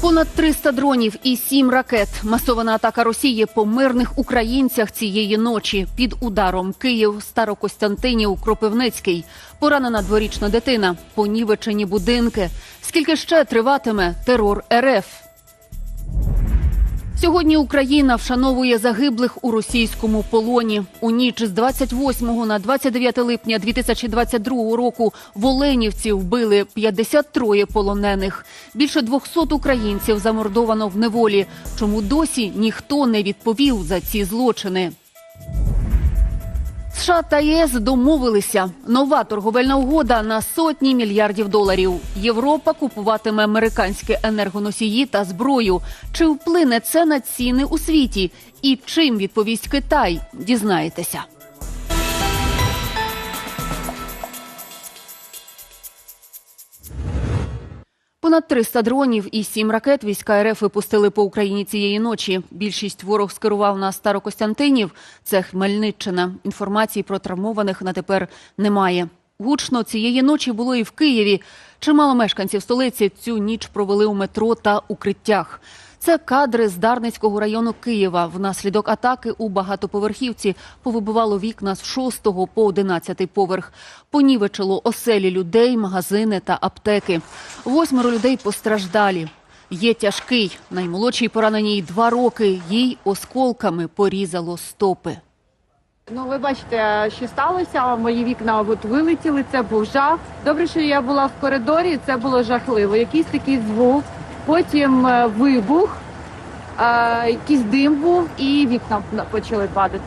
Понад 300 дронів і 7 ракет. Масована атака Росії по мирних українцях цієї ночі. Під ударом Київ, Старокостянтинів, Кропивницький. Поранена дворічна дитина, понівечені будинки. Скільки ще триватиме терор РФ? Сьогодні Україна вшановує загиблих у російському полоні. У ніч з 28 на 29 липня 2022 року в Оленівці вбили 53 полонених. Більше 200 українців замордовано в неволі. Чому досі ніхто не відповів за ці злочини? США та ЄС домовилися. Нова торговельна угода на сотні мільярдів доларів. Європа купуватиме американські енергоносії та зброю. Чи вплине це на ціни у світі? І чим відповість Китай? Дізнаєтеся. Понад 300 дронів і 7 ракет війська РФ випустили по Україні цієї ночі. Більшість ворог скерував на Старокостянтинів. Це Хмельниччина. Інформації про травмованих на тепер немає. Гучно цієї ночі було і в Києві. Чимало мешканців столиці цю ніч провели у метро та укриттях. Це кадри з Дарницького району Києва. Внаслідок атаки у багатоповерхівці повибивало вікна з 6 по 11 поверх. Понівечило оселі людей, магазини та аптеки. Восьмеро людей постраждалі. Є тяжкий. Наймолодшій пораненій два роки. Їй осколками порізало стопи. Ну, ви бачите, що сталося. Мої вікна от вилетіли. Це був жах. Добре, що я була в коридорі. Це було жахливо. Якийсь такий звук, потім е, вибух, е, якийсь дим був, і вікна почали падати.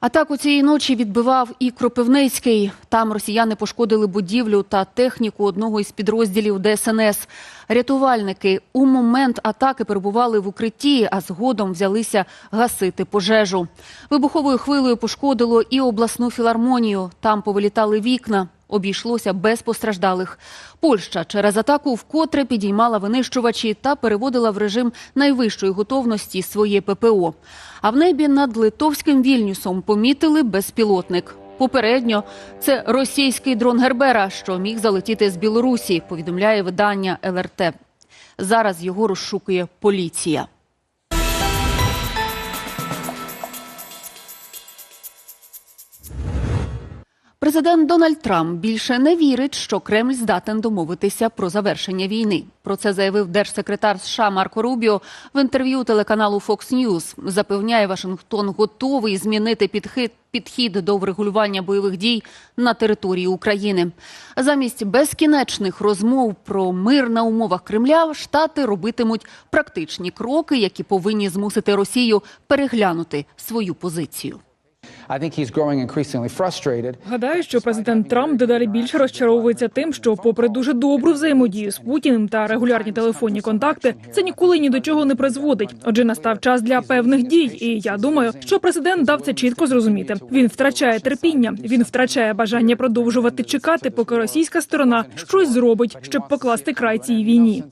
Атаку цієї ночі відбивав і Кропивницький. Там росіяни пошкодили будівлю та техніку одного із підрозділів ДСНС. Рятувальники у момент атаки перебували в укритті, а згодом взялися гасити пожежу. Вибуховою хвилею пошкодило і обласну філармонію. Там повилітали вікна. Обійшлося без постраждалих. Польща через атаку вкотре підіймала винищувачі та переводила в режим найвищої готовності своє ППО. А в небі над литовським Вільнюсом помітили безпілотник. Попередньо це російський дрон Гербера, що міг залетіти з Білорусі, повідомляє видання ЛРТ. Зараз його розшукує поліція. Президент Дональд Трамп більше не вірить, що Кремль здатен домовитися про завершення війни. Про це заявив держсекретар США Марко Рубіо в інтерв'ю телеканалу Fox News. Запевняє, Вашингтон готовий змінити підхід, підхід до врегулювання бойових дій на території України. Замість безкінечних розмов про мир на умовах Кремля штати робитимуть практичні кроки, які повинні змусити Росію переглянути свою позицію. Гадаю, що президент Трамп дедалі більше розчаровується тим, що, попри дуже добру взаємодію з Путіним та регулярні телефонні контакти, це ніколи ні до чого не призводить. Отже, настав час для певних дій. І я думаю, що президент дав це чітко зрозуміти. Він втрачає терпіння, він втрачає бажання продовжувати чекати, поки російська сторона щось зробить, щоб покласти край цій війні.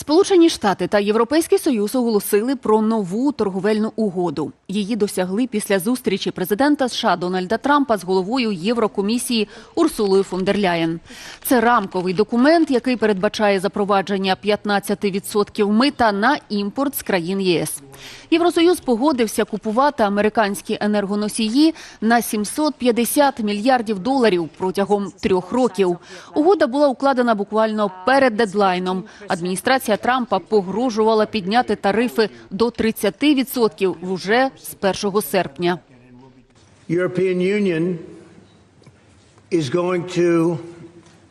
Сполучені Штати та Європейський Союз оголосили про нову торговельну угоду. Її досягли після зустрічі президента США Дональда Трампа з головою Єврокомісії Урсулою фон дер Ляєн. Це рамковий документ, який передбачає запровадження 15% мита на імпорт з країн ЄС. Євросоюз погодився купувати американські енергоносії на 750 мільярдів доларів протягом трьох років. Угода була укладена буквально перед дедлайном. Адміністрація Трампа погрожувала підняти тарифи до 30% вже з 1 серпня. European Union is going to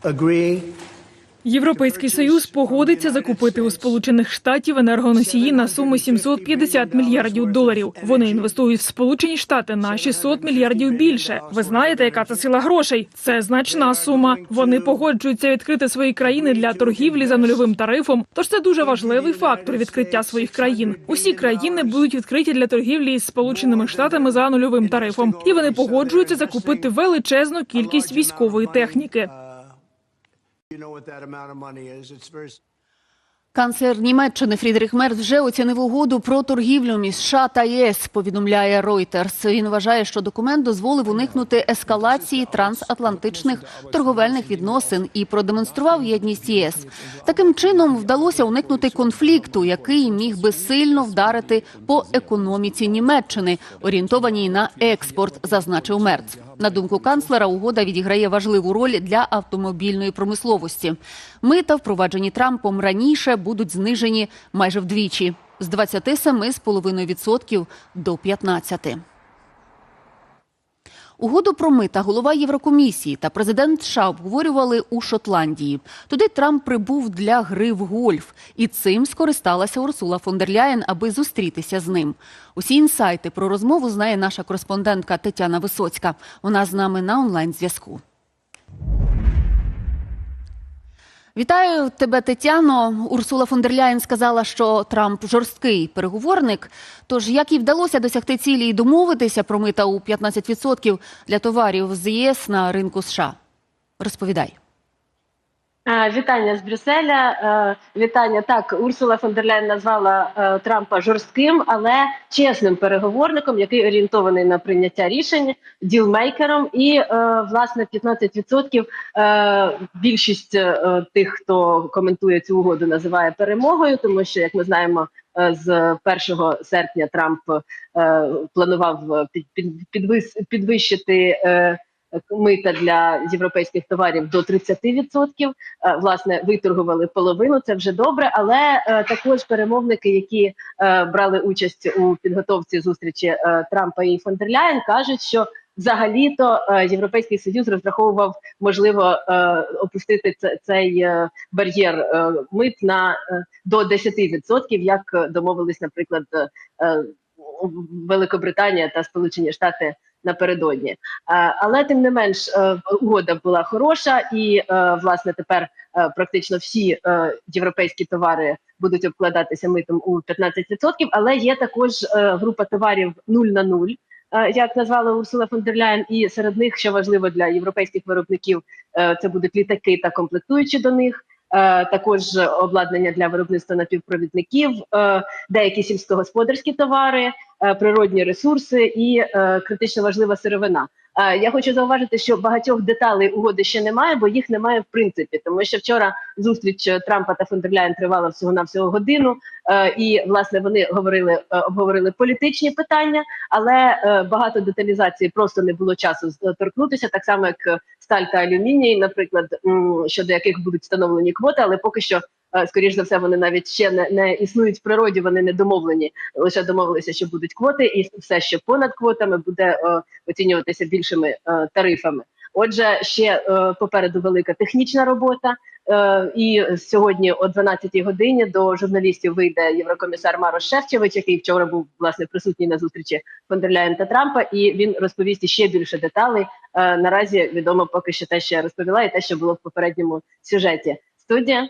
agree Європейський союз погодиться закупити у Сполучених Штатів енергоносії на суму 750 мільярдів доларів. Вони інвестують в Сполучені Штати на 600 мільярдів більше. Ви знаєте, яка це сила грошей? Це значна сума. Вони погоджуються відкрити свої країни для торгівлі за нульовим тарифом. Тож це дуже важливий фактор відкриття своїх країн. Усі країни будуть відкриті для торгівлі із Сполученими Штатами за нульовим тарифом, і вони погоджуються закупити величезну кількість військової техніки. Канцлер Німеччини Фрідріх Мерц вже оцінив угоду про торгівлю між США та ЄС. Повідомляє Reuters. Він вважає, що документ дозволив уникнути ескалації трансатлантичних торговельних відносин і продемонстрував єдність ЄС. Таким чином вдалося уникнути конфлікту, який міг би сильно вдарити по економіці Німеччини, орієнтованій на експорт, зазначив Мерц. На думку канцлера, угода відіграє важливу роль для автомобільної промисловості. Мита, впроваджені Трампом раніше, будуть знижені майже вдвічі з 27,5% до 15%. Угоду про мита голова Єврокомісії та президент США обговорювали у Шотландії. Туди Трамп прибув для гри в гольф, і цим скористалася Урсула фон дер Ляєн, аби зустрітися з ним. Усі інсайти про розмову знає наша кореспондентка Тетяна Висоцька. Вона з нами на онлайн зв'язку. Вітаю тебе, Тетяно. Урсула фон дер Ляєн сказала, що Трамп жорсткий переговорник. Тож як їй вдалося досягти цілі і домовитися про мита у 15% для товарів з ЄС на ринку США? Розповідай. Вітання з Брюсселя. Е, Вітання так. Урсула фон дер Ляйн назвала е, Трампа жорстким, але чесним переговорником, який орієнтований на прийняття рішень, ділмейкером. І е, власне 15% е, більшість тих, хто коментує цю угоду, називає перемогою, тому що, як ми знаємо. З 1 серпня Трамп е, планував під, під, підвищити е, мита для європейських товарів до 30%. Е, Власне, виторгували половину. Це вже добре. Але е, також перемовники, які е, брали участь у підготовці зустрічі Трампа і фон дер Ляєн, кажуть, що взагалі-то е, Європейський Союз розраховував можливо опустити це- цей бар'єр мит на до 10%, як домовились, наприклад, Великобританія та Сполучені Штати напередодні. Е, Але тим не менш е, угода була хороша, і е, власне тепер практично всі європейські товари будуть обкладатися митом у 15%, Але є також група товарів 0 на 0, е, як назвала Урсула фон дер Ляєн, і серед них, що важливо для європейських виробників, це будуть літаки та комплектуючі до них. Також обладнання для виробництва напівпровідників, деякі сільськогосподарські товари, природні ресурси і е, критично важлива сировина. Е, Я хочу зауважити, що багатьох деталей угоди ще немає, бо їх немає в принципі, тому що вчора зустріч е, Трампа та фон дер Ляєн тривала всього на всього годину, е, і власне вони говорили е, обговорили політичні питання, але е, багато деталізації просто не було часу торкнутися, так само як е, сталь та алюміній, наприклад, щодо яких будуть встановлені квоти, але поки що. Е, Скоріш за все, вони навіть ще не, не існують в природі, вони не домовлені. Лише домовилися, що будуть квоти, і все, що понад квотами, буде е, оцінюватися більшими е, тарифами. Отже, ще попереду велика технічна робота. І сьогодні о 12-й годині до журналістів вийде єврокомісар Марош Шефчевич, який вчора був власне присутній на зустрічі фон дер Ляєн та Трампа, і він розповість ще більше деталей. Наразі відомо поки що те, що я розповіла, і те, що було в попередньому сюжеті. Студія.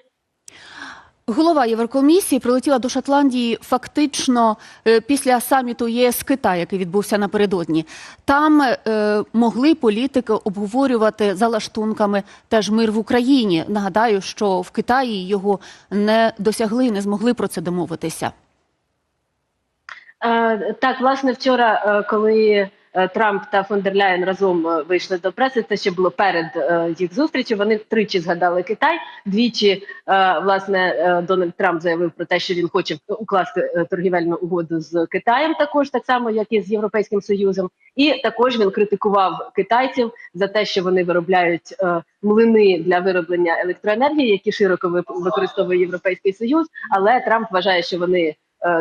Голова Єврокомісії прилетіла до Шотландії фактично е, після саміту ЄС Китай, який відбувся напередодні. Там е, могли політики обговорювати за лаштунками теж мир в Україні. Нагадаю, що в Китаї його не досягли, і не змогли про це домовитися. Е, так, власне, вчора, е, коли Трамп та фон дер Ляєн разом е, вийшли до преси, це ще було перед е, їх зустрічю. Вони тричі згадали Китай. Двічі е, власне е, Дональд Трамп заявив про те, що він хоче укласти е, торгівельну угоду з Китаєм, також так само, як і з Європейським Союзом. І також він критикував китайців за те, що вони виробляють е, млини для вироблення електроенергії, які широко використовує Європейський Союз. Але Трамп вважає, що вони е,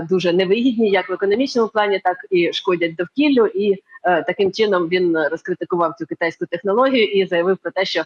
дуже невигідні, як в економічному плані, так і шкодять довкіллю. І е, таким чином він розкритикував цю китайську технологію і заявив про те, що е,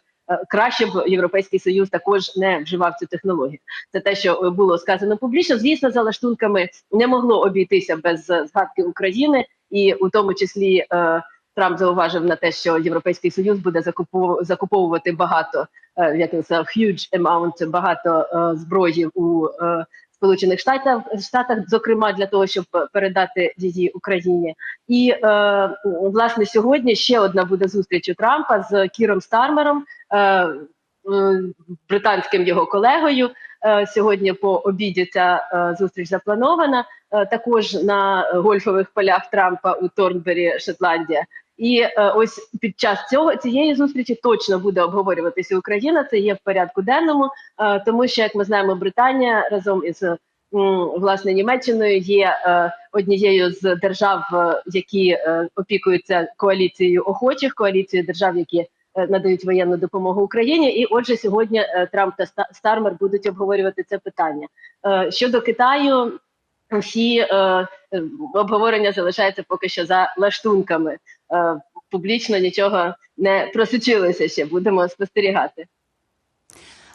краще б європейський союз також не вживав цю технологію. Це те, що е, було сказано публічно. Звісно, за лаштунками не могло обійтися без е, згадки України, і у тому числі. Е, Трамп зауважив на те, що Європейський Союз буде закупов- закуповувати багато, е, як він сказав, huge amount, багато е, зброї у е, Сполучених Штатах, Штатах, зокрема для того, щоб передати її Україні. І е, власне сьогодні ще одна буде зустріч у Трампа з Кіром Стармером, е, е, британським його колегою. Е, Сьогодні по обіді ця е, зустріч запланована. Також на гольфових полях Трампа у Торнбері, Шотландія. І е, ось під час цього цієї зустрічі точно буде обговорюватися Україна. Це є в порядку денному, е, тому що як ми знаємо, Британія разом із м, власне Німеччиною є е, однією з держав, е, які е, опікуються коаліцією охочих, коаліцією держав, які е, надають воєнну допомогу Україні. І отже, сьогодні е, Трамп та Ста- Стармер будуть обговорювати це питання щодо Китаю. Всі е, е, обговорення залишаються поки що за лаштунками. Е, публічно нічого не просочилося ще. Будемо спостерігати.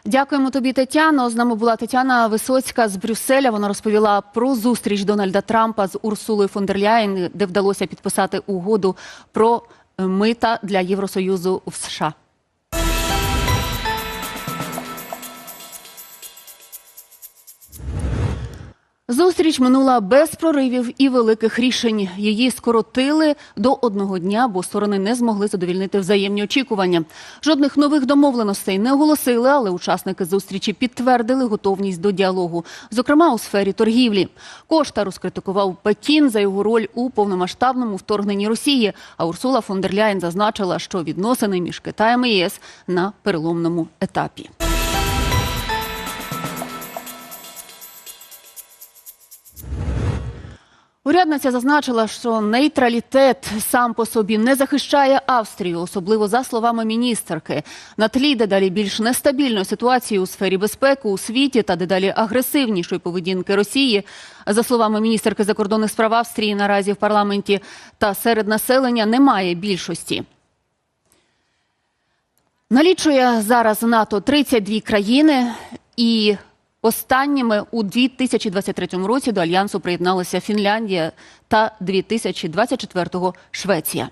Дякуємо тобі, Тетяно. З нами була Тетяна Висоцька з Брюсселя. Вона розповіла про зустріч Дональда Трампа з Урсулою фон дер Ляєн, де вдалося підписати угоду про е, мита для Євросоюзу в США. Зустріч минула без проривів і великих рішень. Її скоротили до одного дня, бо сторони не змогли задовільнити взаємні очікування. Жодних нових домовленостей не оголосили, але учасники зустрічі підтвердили готовність до діалогу, зокрема у сфері торгівлі. Кошта розкритикував Пекін за його роль у повномасштабному вторгненні Росії. А Урсула фон дер Ляєн зазначила, що відносини між Китаєм і ЄС на переломному етапі. Урядниця зазначила, що нейтралітет сам по собі не захищає Австрію, особливо за словами міністерки. На тлі дедалі більш нестабільної ситуації у сфері безпеки у світі та дедалі агресивнішої поведінки Росії. За словами міністерки закордонних справ Австрії, наразі в парламенті та серед населення немає більшості. Налічує зараз НАТО 32 країни і останніми у 2023 році до альянсу приєдналися Фінляндія та 2024-го Швеція.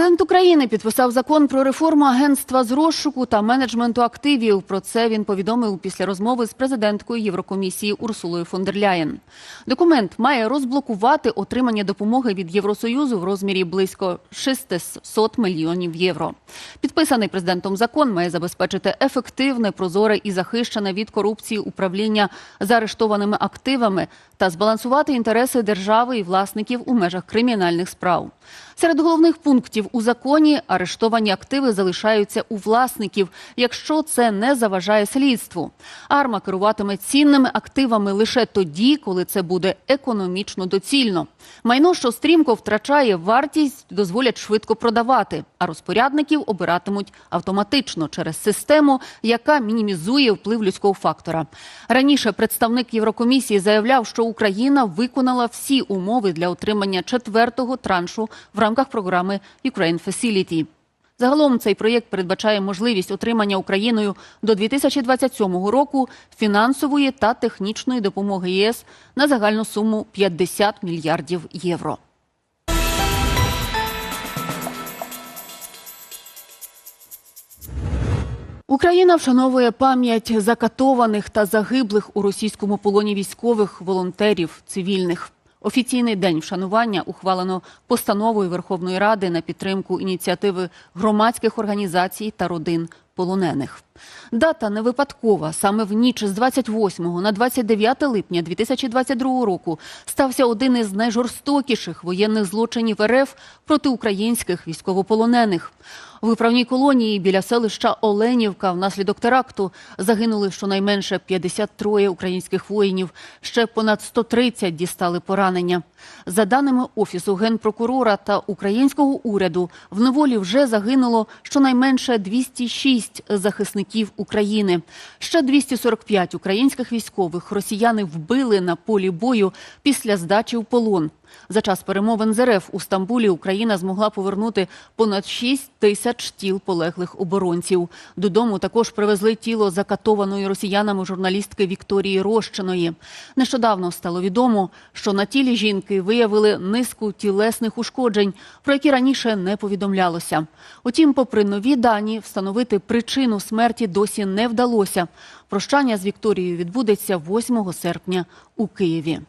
Президент України підписав закон про реформу агентства з розшуку та менеджменту активів. Про це він повідомив після розмови з президенткою Єврокомісії Урсулою фон дер Ляєн. Документ має розблокувати отримання допомоги від Євросоюзу в розмірі близько 600 мільйонів євро. Підписаний президентом закон має забезпечити ефективне, прозоре і захищене від корупції управління заарештованими активами та збалансувати інтереси держави і власників у межах кримінальних справ. Серед головних пунктів у законі арештовані активи залишаються у власників, якщо це не заважає слідству. Арма керуватиме цінними активами лише тоді, коли це буде економічно доцільно. Майно, що стрімко втрачає вартість, дозволять швидко продавати, а розпорядників обиратимуть автоматично через систему, яка мінімізує вплив людського фактора. Раніше представник Єврокомісії заявляв, що Україна виконала всі умови для отримання четвертого траншу в рамках програми Ukraine Facility. Загалом цей проєкт передбачає можливість отримання Україною до 2027 року фінансової та технічної допомоги ЄС на загальну суму 50 мільярдів євро. Україна вшановує пам'ять закатованих та загиблих у російському полоні військових волонтерів цивільних. Офіційний день вшанування ухвалено постановою Верховної Ради на підтримку ініціативи громадських організацій та родин полонених. Дата не випадкова. Саме в ніч з 28 на 29 липня 2022 року стався один із найжорстокіших воєнних злочинів РФ проти українських військовополонених. У виправній колонії біля селища Оленівка внаслідок теракту загинули щонайменше 53 українських воїнів. Ще понад 130 дістали поранення. За даними офісу генпрокурора та українського уряду, в неволі вже загинуло щонайменше 206 захисників України. Ще 245 українських військових росіяни вбили на полі бою після здачі в полон. За час перемовин з РФ у Стамбулі Україна змогла повернути понад 6 тисяч тіл полеглих оборонців. Додому також привезли тіло закатованої росіянами журналістки Вікторії Рощиної. Нещодавно стало відомо, що на тілі жінки виявили низку тілесних ушкоджень, про які раніше не повідомлялося. Утім, попри нові дані, встановити причину смерті досі не вдалося. Прощання з Вікторією відбудеться 8 серпня у Києві.